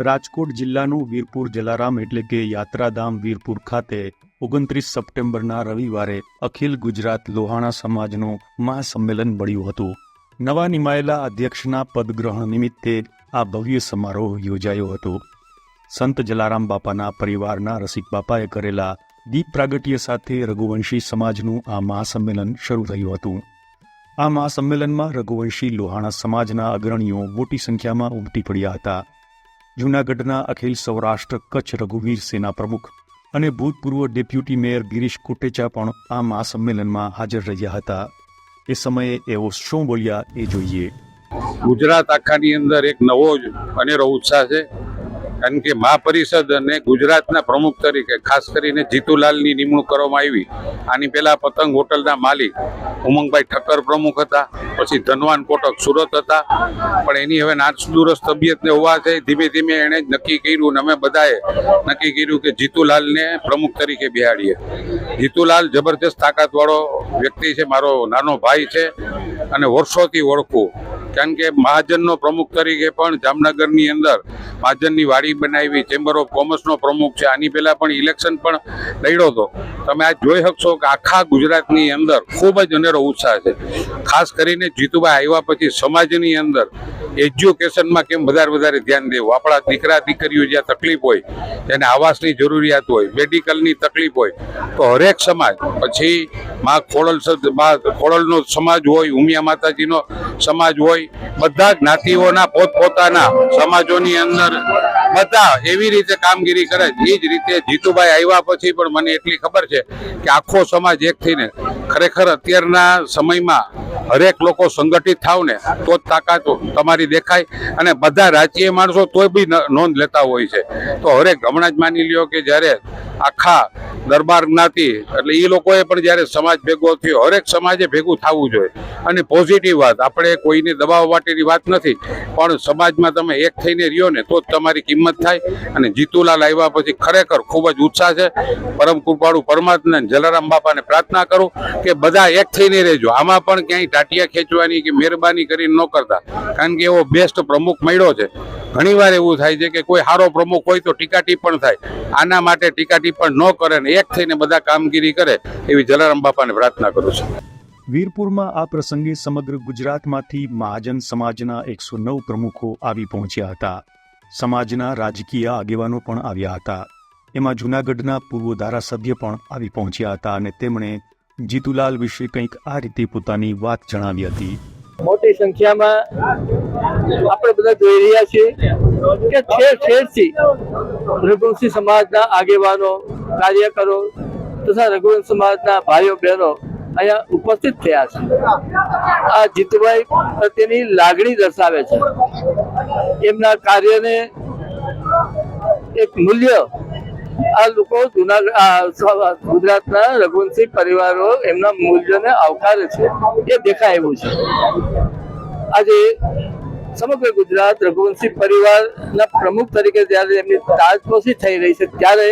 રાજકોટ જિલ્લાનું વીરપુર જલારામ એટલે કે યાત્રાધામ વીરપુર ખાતે ઓગણત્રીસ સપ્ટેમ્બરના રવિવારે અખિલ ગુજરાત લોહાણા સમાજનું મહાસંમેલન મળ્યું હતું. નવા નિમાયેલા અધ્યક્ષના પદગ્રહણ નિમિત્તે આ ભવ્ય સમારોહ યોજાયો હતો. સંત જલારામ બાપાના પરિવારના રસિક બાપાએ કરેલા દીપ પ્રાગટ્ય સાથે રઘુવંશી સમાજનું આ મહાસંમેલન શરૂ થયું હતું. આ મહાસંમેલનમાં રઘુવંશી લોહાણા સમાજના અગ્રણીઓ મોટી સંખ્યામાં ઉમટી પડ્યા હતા. જૂનાગઢના અખિલ સૌરાષ્ટ્ર કચ્છ રઘુવીર સેના પ્રમુખ અને ભૂતપૂર્વ ડેપ્યુટી મેયર ગિરીશ કોટેચા પણ આ મહાસંમેલનમાં હાજર રહ્યા હતા. એ સમયે એઓ શું બોલ્યા એ જોઈએ. ગુજરાત આખાની અંદર એક નવો જ અનેરો ઉત્સાહ છે. કારણ કે મહાપરિષદ અને ગુજરાતના પ્રમુખ તરીકે ખાસ કરીને જીતુલાલની નિમણૂક કરવામાં આવી. આની પહેલા પતંગ હોટલના માલિક ઉમંગભાઈ ઠક્કર પ્રમુખ હતા, પછી ધનવાન કોટક સુરત હતા. પણ એની હવે નાસદુરસ્ત તબિયતને હોવાથી ધીમે ધીમે એણે જ નક્કી કર્યું અને અમે બધાએ નક્કી કર્યું કે જીતુલાલને પ્રમુખ તરીકે બિહાડીએ. જીતુલાલ જબરજસ્ત તાકાતવાળો વ્યક્તિ છે, મારો નાનો ભાઈ છે અને વર્ષોથી ઓળખું. કારણ કે મહાજનનો પ્રમુખ તરીકે પણ જામનગરની અંદર મહાજનની વાડી બનાવી ચેમ્બર ઓફ કોમર્સનો પ્રમુખ છે. આની પહેલાં પણ ઇલેક્શન પણ લડ્યો હતો. તમે આ જોઈ શકશો કે આખા ગુજરાતની અંદર ખૂબ જ અનેરો ઉત્સાહ છે. ખાસ કરીને જીતુભાઈ આવ્યા પછી સમાજની અંદર એજ્યુકેશનમાં કેમ વધારે વધારે ધ્યાન દેવું? આપણા દીકરા દીકરીઓ જ્યાં તકલીફ હોય તેને આવાસની જરૂરિયાત હોય, મેડિકલની તકલીફ હોય, તો હરેક સમાજ, પછી માં ખોડલ માં ખોડલનો સમાજ હોય, ઉમિયા માતાજીનો સમાજ હોય બધા જ્ઞાતિઓના, પોતપોતાના, સમાજોની અંદર બધા એવી રીતે કામગીરી કરે, એ જ રીતે જીતુભાઈ આવ્યા પછી પણ મને એટલી ખબર છે કે આખો સમાજ એક થઈને ખરેખર અત્યારના સમયમાં હરેક લોકો સંગઠિત થાવ ને, તો જ તાકાત તમારી દેખાય અને બધા રાજકીય માણસો તોય બી નોંધ લેતા હોય છે. તો હરેક હમણાં જ માની લ્યો કે જ્યારે આખા દરબાર જ્ઞાતિ, એટલે એ લોકોએ પણ જ્યારે સમાજ ભેગો થયો, હરેક સમાજે ભેગું થવું જોઈએ. અને પોઝિટિવ વાત, આપણે કોઈને દબાવવા માટેની વાત નથી, પણ સમાજમાં તમે એક થઈને રહ્યો ને, તો જ તમારી કિંમત થાય અને જીતુલાલ આવ્યા પછી ખરેખર ખૂબ જ ઉત્સાહ છે. પરમ કૃપાળુ પરમાત્મા જલારામ બાપાને પ્રાર્થના કરું કે બધા એક થઈને રહેજો. આમાં પણ ક્યાંય ટાટિયા ખેંચવાની કે મહેરબાની કરીને ન કરતા. કારણ કે એવો બેસ્ટ પ્રમુખ મળ્યો છે. ઘણીવાર એવું થાય છે કે કોઈ સારો પ્રમુખ હોય તો ટીકા ટિપ્પણ થાય. આના માટે ટીકા ટિપ્પણ ન કરે ને એક થઈને બધા કામગીરી કરે એવી જલારામ બાપાને પ્રાર્થના કરું છું. વીરપુરમાં આ પ્રસંગે સમગ્ર ગુજરાતમાંથી મહાજન સમાજના એકસો નવ પ્રમુખો આવી પહોંચ્યા હતા. સમાજના રાજકીય આગેવાનો પણ આવ્યા હતા. એમાં જૂનાગઢના પૂર્વ ધારાસભ્ય પણ આવી પહોંચ્યા હતા અને તેમણે જીતુલાલ વિશે કંઈક આ રીતે પોતાની વાત જણાવી હતી. મોટી સંખ્યામાં આપણે બધા જોઈ રહ્યા છીએ કે ઠેર ઠેરથી રઘુવંશી સમાજના આગેવાનો, કાર્યકરો તથા રઘુવંશ સમાજના ભાઈઓ, બહેનો અહીંયા ઉપસ્થિત થયા છે. આ જીતુભાઈ પ્રત્યેની લાગણી દર્શાવે છે. એમના કાર્યને એક મૂલ્ય આ લોકો ગુજરાતના રઘુવંશી પરિવારો એમના મૂલ્યોને આવકારે છે, એ દેખાય એવું છે. આજે સમગ્ર ગુજરાત રઘુવંશી પરિવારના પ્રમુખ તરીકે જ્યારે એમની તાજપોશી થઈ રહી છે, ત્યારે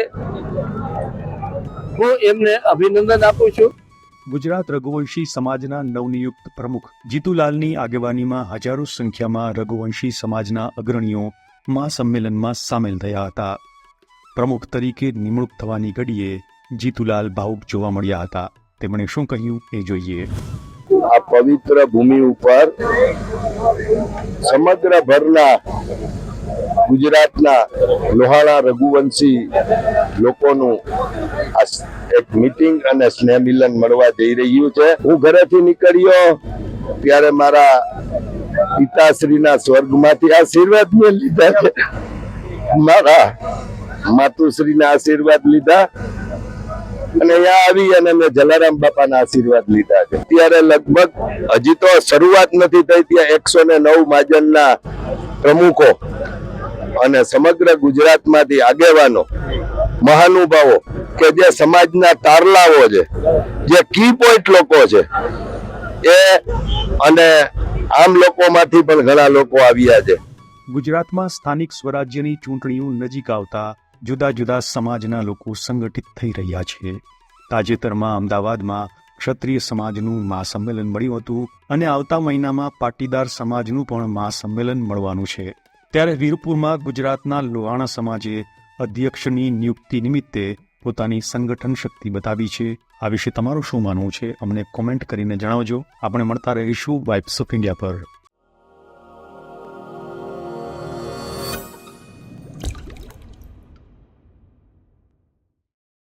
હું એમને અભિનંદન આપું છું. ગુજરાત રઘુવંશી સમાજના નવનિયુક્ત પ્રમુખ જીતુલાલની આગેવાનીમાં હજારો સંખ્યામાં રઘુવંશી સમાજના અગ્રણીઓ મહાસંમેલનમાં સામેલ થયા હતા. પ્રમુખ તરીકે નિમણૂક થવાની ઘડીએ જીતુલાલ ભાવુક જોવા મળ્યા હતા. તેમણે શું કહ્યું એ જોઈએ. આ પવિત્ર ભૂમિ ઉપર સમગ્ર ભરના ગુજરાતના લોહાણા રઘુવંશી લોકોનું એક મીટિંગ અને સ્નેહ મિલન મળવા જઈ રહ્યું છે. હું ઘરેથી નીકળ્યો ત્યારે મારા પિતાશ્રીના સ્વર્ગમાંથી આશીર્વાદ મેં લીધા છે મારા માતુશ્રીના આશીર્વાદ લીધા. અને અહીંયા આવી અને મેં જલારામ બાપાના આશીર્વાદ લીધા છે. અત્યારે લગભગ હજી તો શરૂઆત નથી થઈ ત્યાં એકસો ને નવ મહાજનના પ્રમુખો અને સમગ્ર ગુજરાતમાંથી આગેવાનો, મહાનુભાવો કે જે સમાજના તારલાઓ છે, જે કી પોઈન્ટ લોકો છે, એ અને આમ લોકોમાંથી પણ ઘણા લોકો આવ્યા છે. ગુજરાતમાં સ્થાનિક સ્વરાજ્યની ચૂંટણીઓ નજીક આવતા જુદા જુદા સમાજના લોકો સંગઠિત થઈ રહ્યા છે. તાજેતરમાં અમદાવાદમાં ક્ષત્રિય સમાજનું મહાસંમેલન મળ્યું હતું અને આવતા મહિનામાં પાટીદાર સમાજનું પણ મહાસંમેલન મળવાનું છે. ત્યારે વીરપુરમાં ગુજરાતના લોહાણા સમાજે અધ્યક્ષની નિયુક્તિ નિમિત્તે પોતાની સંગઠન શક્તિ બતાવી છે. આ વિશે તમારું શું માનવું છે? અમને કોમેન્ટ કરીને જણાવજો. આપણે મળતા રહીશું વાઇબ્સ ઓફ ઇન્ડિયા પર.